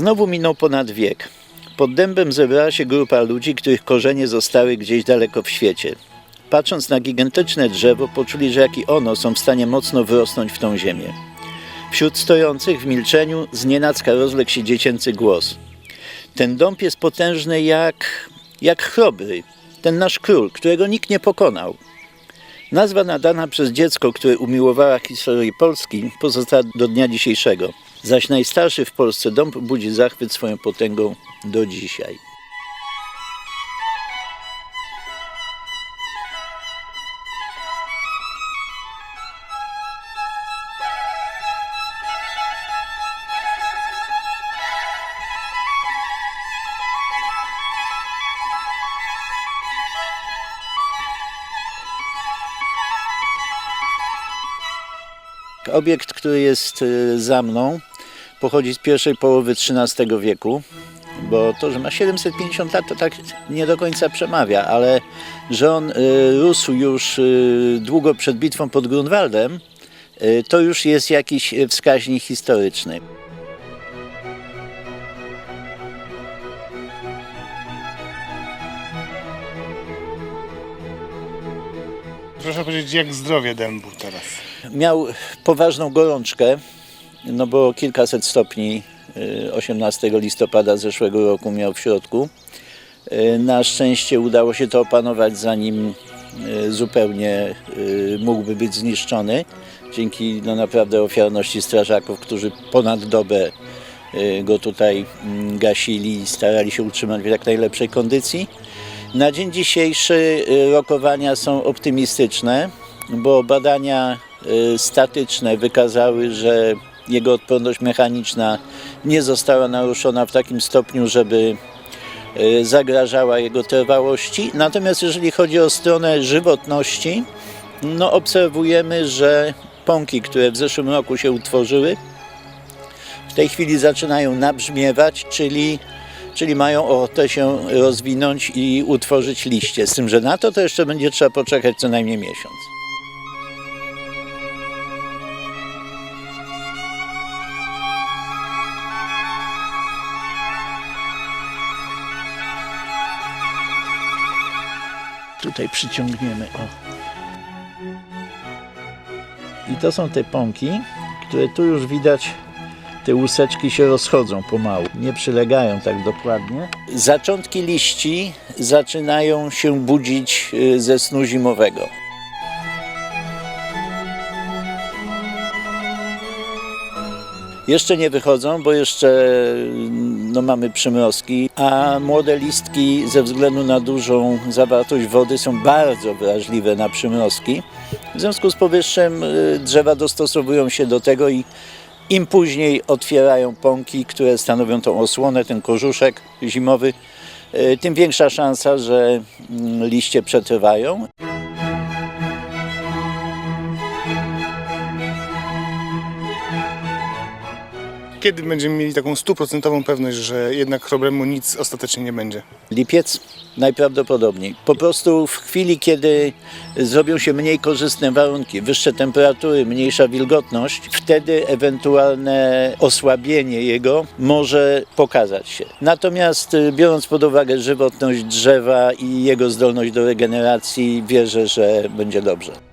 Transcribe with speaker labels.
Speaker 1: Znowu minął ponad wiek. Pod dębem zebrała się grupa ludzi, których korzenie zostały gdzieś daleko w świecie. Patrząc na gigantyczne drzewo, poczuli, że jak i ono są w stanie mocno wyrosnąć w tą ziemię. Wśród stojących w milczeniu znienacka rozległ się dziecięcy głos. Ten dąb jest potężny jak, jak chrobry, ten nasz król, którego nikt nie pokonał. Nazwa nadana przez dziecko, które umiłowała historię Polski, pozostała do dnia dzisiejszego. Zaś najstarszy w Polsce dąb budzi zachwyt swoją potęgą do dzisiaj. Obiekt, który jest y, za mną, pochodzi z pierwszej połowy XIII wieku, bo to, że ma 750 lat, to tak nie do końca przemawia, ale że on y, rósł już y, długo przed bitwą pod Grunwaldem, to już jest jakiś wskaźnik historyczny.
Speaker 2: Proszę powiedzieć, jak zdrowie dębu teraz?
Speaker 1: Miał poważną gorączkę, no bo kilkaset stopni y, 18 listopada zeszłego roku miał w środku. Y, Na szczęście udało się to opanować, zanim y, zupełnie y, mógłby być zniszczony. Dzięki no, naprawdę ofiarności strażaków, którzy ponad dobę y, go tutaj mm, gasili i starali się utrzymać w jak najlepszej kondycji. Na dzień dzisiejszy y, rokowania są optymistyczne, bo badania y, statyczne wykazały, że jego odporność mechaniczna nie została naruszona w takim stopniu, żeby y, zagrażała jego trwałości. Natomiast jeżeli chodzi o stronę żywotności, no obserwujemy, że pąki, które w zeszłym roku się utworzyły, w tej chwili zaczynają nabrzmiewać, czyli, czyli mają ochotę się rozwinąć i utworzyć liście. Z tym, że na to to jeszcze będzie trzeba poczekać co najmniej miesiąc. Tutaj przyciągniemy. O. I to są te pąki, które tu już widać, te łuseczki się rozchodzą pomału, nie przylegają tak dokładnie. Zaczątki liści zaczynają się budzić y, ze snu zimowego. Jeszcze nie wychodzą, bo jeszcze no, mamy przymrozki, a młode listki ze względu na dużą zawartość wody są bardzo wrażliwe na przymrozki. W związku z powyższym y, drzewa dostosowują się do tego i im później otwierają pąki, które stanowią tą osłonę, ten korzuszek zimowy, y, tym większa szansa, że mm, liście przetrwają.
Speaker 2: Kiedy będziemy mieli taką stuprocentową pewność, że jednak chrobremu nic ostatecznie nie będzie?
Speaker 1: Lipiec najprawdopodobniej. Po prostu w chwili, kiedy zrobią się mniej korzystne warunki, wyższe temperatury, mniejsza wilgotność, wtedy ewentualne osłabienie jego może pokazać się. Natomiast y, biorąc pod uwagę żywotność drzewa i jego zdolność do regeneracji, wierzę, że będzie dobrze.